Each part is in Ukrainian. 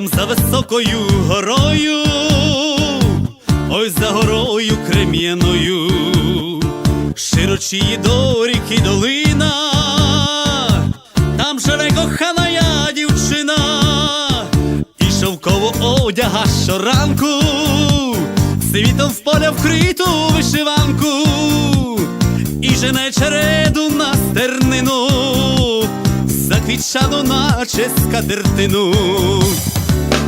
Там за високою горою, ой за горою крем'яною, широчі до ріки долина, там живе кохана я дівчина, і шовково одяга щоранку, світом в поля вкриту вишиванку, і жене череду на стернину, заквітчану наче скатертину.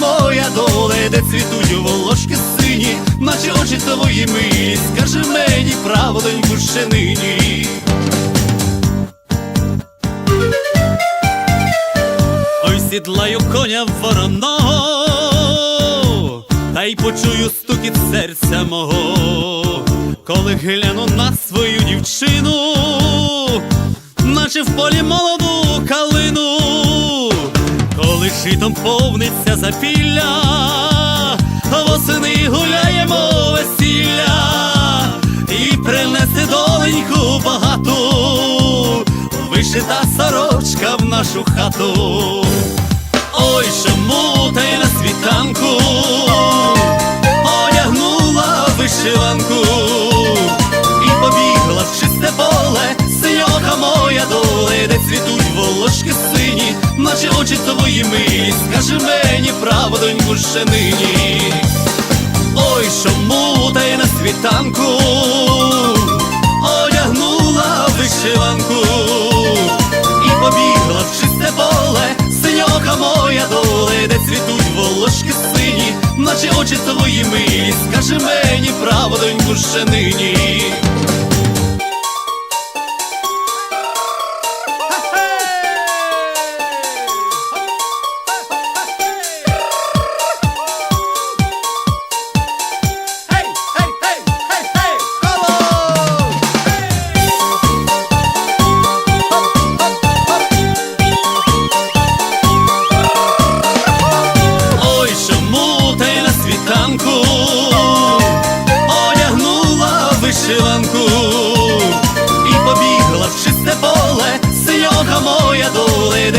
моя доле, де цвітуть волошки сині, наче очі твої милі, скажи мені право, доньку, ще нині. Ой, сідлаю коня вороного, та й почую стукіт серця мого, коли гляну на свою дівчину, наче в полі молоду калину, житом повниться запілля, восени гуляємо весілля. І принесе доленьку багату, вишита сорочка в нашу хату. Ой, чому та на світанку наче очі твої милі, скажи мені право, доньку, ще нині. Ой, чому та на світанку одягнула вишиванку і побігла в чисте поле, синьока моя доле, де цвітуть волошки сині, наче очі твої милі, скажи мені право, доньку, ще нині.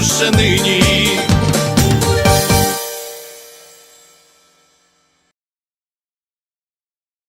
душе нині.